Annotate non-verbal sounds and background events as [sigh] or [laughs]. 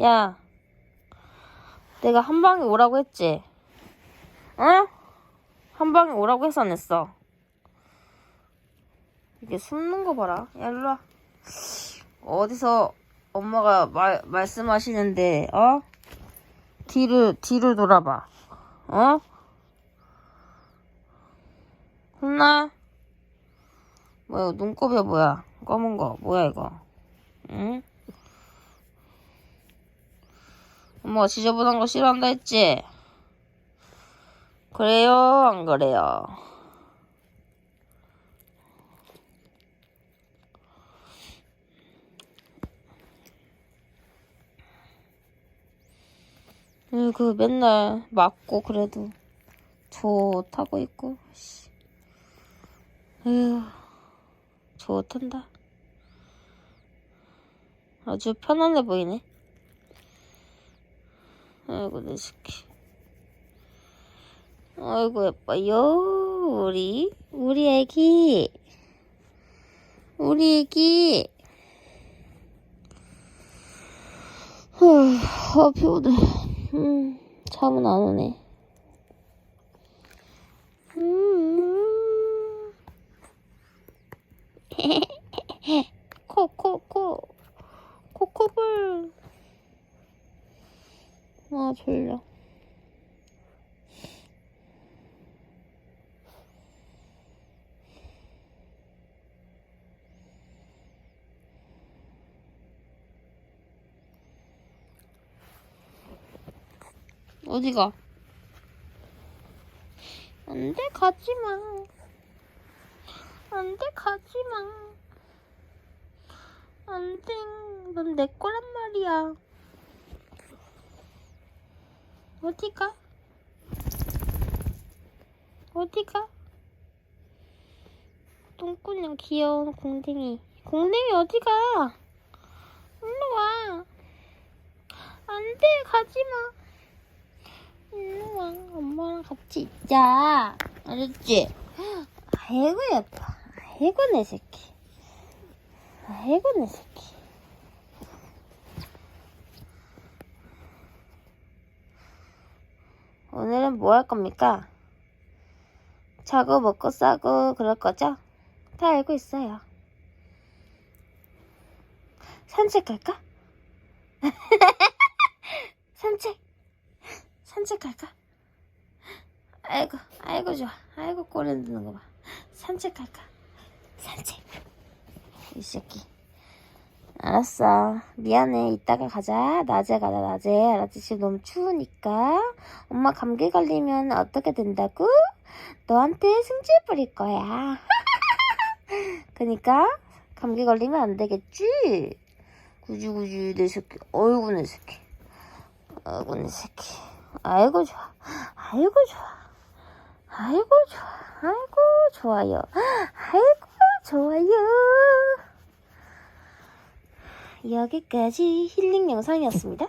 야, 내가 한 방에 오라고 했지? 어? 한 방에 오라고 했어, 안 했어? 이게 숨는 거 봐라. 야, 일로 와. 어디서 엄마가 말, 말씀하시는데, 어? 뒤를, 뒤를 돌아봐. 어? 혼나? 뭐야, 눈곱이야, 뭐야? 검은 거, 뭐야, 이거? 응? 엄마가 지저분한 거 싫어한다 했지? 그래요, 안 그래요? 그 맨날 맞고 그래도 좋다고 있고 씨. 에휴 좋단다 아주 편안해 보이네 아이고 내 새끼. 아이고 예뻐요 우리. 우리 애기. 우리 애기. 후, 아 피곤해 음, 잠은 안 오네 졸려. 어디가? 안 돼, 가지 마. 안 돼, 가지 마. 안 돼. 넌내 거란 말이야. 어디 가? 어디 가? 똥꾸녕 귀여운 공댕이. 공댕이 어디 가? 일로 와. 안 돼, 가지 마. 일로 와. 엄마랑 같이 있자. 알았지? 아이고, 예뻐. 아이고, 내 새끼. 아이고, 내 새끼. 오늘은 뭐 할 겁니까? 자고 먹고 싸고 그럴 거죠? 다 알고 있어요. [laughs] 산책 갈까? 산책. 산책 갈까? 아이고, 아이고 좋아. 아이고 꼬리 흔드는 거 봐. 산책 갈까? 산책. 이 새끼. 알았어. 미안해. 이따가 가자. 낮에 가자, 낮에. 알았지? 지금 너무 추우니까. 엄마 감기 걸리면 어떻게 된다고? 너한테 승질 부릴 거야. [laughs] 그니까, 감기 걸리면 안 되겠지? 구주구주, 내 새끼. 어이구, 내 새끼. 아이고, 내 새끼. 아이고, 좋아. 아이고, 좋아. 아이고, 좋아. 아이고, 좋아요. [gasps] 아이고, 좋아요. 여기까지 힐링 영상이었습니다.